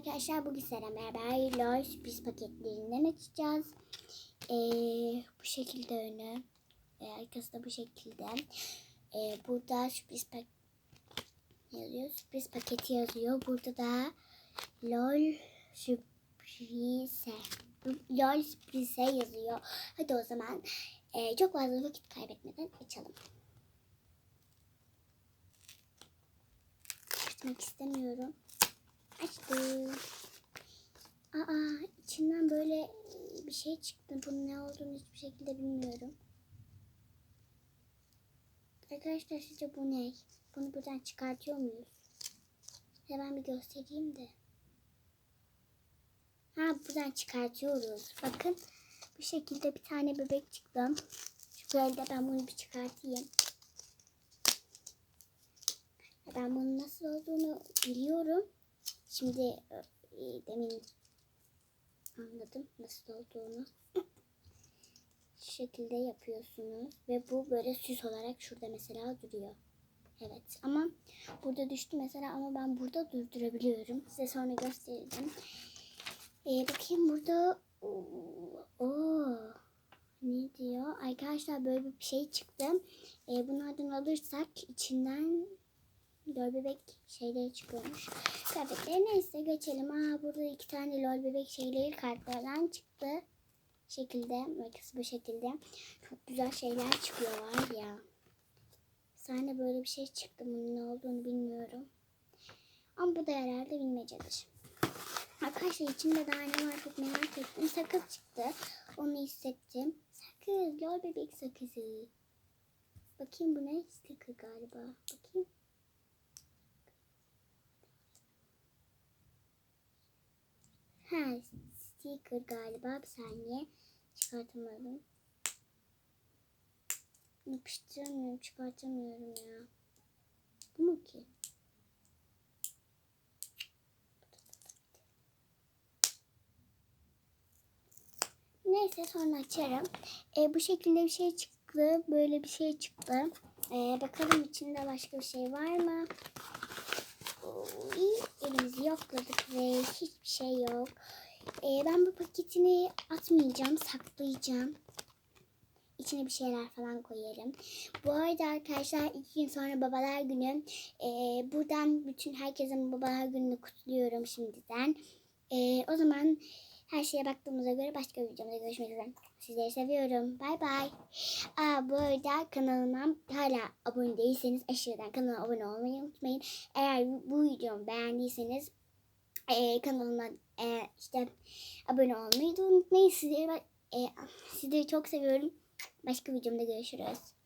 arkadaşlar bugün sizlerle beraber LOL sürpriz paketlerinden açacağız. Ee, bu şekilde önü. Ee, arkası da bu şekilde. Ee, burada sürpriz paket yazıyor. Sürpriz paketi yazıyor. Burada da LOL sürprize. LOL sürprize yazıyor. Hadi o zaman ee, çok fazla vakit kaybetmeden açalım. Açmak istemiyorum. Açtım. Aa içinden böyle bir şey çıktı. Bunun ne olduğunu hiçbir şekilde bilmiyorum. Arkadaşlar sizce bu ne? Bunu buradan çıkartıyor muyuz? Hemen bir göstereyim de. Ha buradan çıkartıyoruz. Bakın bu şekilde bir tane bebek çıktı. Şöyle ben bunu bir çıkartayım. Ben bunun nasıl olduğunu biliyorum. Şimdi e, demin anladım nasıl olduğunu. Şu şekilde yapıyorsunuz ve bu böyle süs olarak şurada mesela duruyor. Evet ama burada düştü mesela ama ben burada durdurabiliyorum. Size sonra göstereceğim. Ee, bakayım burada Oo, ne diyor? Arkadaşlar böyle bir şey çıktı. Ee, bunlardan alırsak içinden lol bebek şeyleri çıkıyormuş. Kıyafetleri neyse geçelim. Aa burada iki tane lol bebek şeyleri kartlardan çıktı. Şekilde, bakısı bu şekilde. Çok güzel şeyler çıkıyor var ya. Sahne böyle bir şey çıktı. Bunun ne olduğunu bilmiyorum. Ama bu da herhalde bilmecedir. Arkadaşlar içinde daha ne var çok merak ettim. Sakız çıktı. Onu hissettim. Sakız, lol bebek sakızı. Bakayım bu ne? Sticker galiba. Bakayım. Ha, sticker galiba. Bir saniye. Çıkartamadım. Yapıştıramıyorum, çıkartamıyorum ya. Bu mu ki? Neyse sonra açarım. E, bu şekilde bir şey çıktı. Böyle bir şey çıktı. E, bakalım içinde başka bir şey var mı? Yokladık ve hiçbir şey yok. Ee, ben bu paketini atmayacağım, saklayacağım. İçine bir şeyler falan koyarım. Bu arada arkadaşlar iki gün sonra babalar günü. Ee, buradan bütün herkesin babalar gününü kutluyorum şimdiden. Ee, o zaman her şeye baktığımıza göre başka bir videomda görüşmek üzere. Sizleri seviyorum. Bay bay. Bu arada kanalıma hala abone değilseniz aşağıdan kanala abone olmayı unutmayın. Eğer bu videomu beğendiyseniz e, kanalıma e, işte abone olmayı da unutmayın. Sizleri, e, sizleri çok seviyorum. Başka videomda görüşürüz.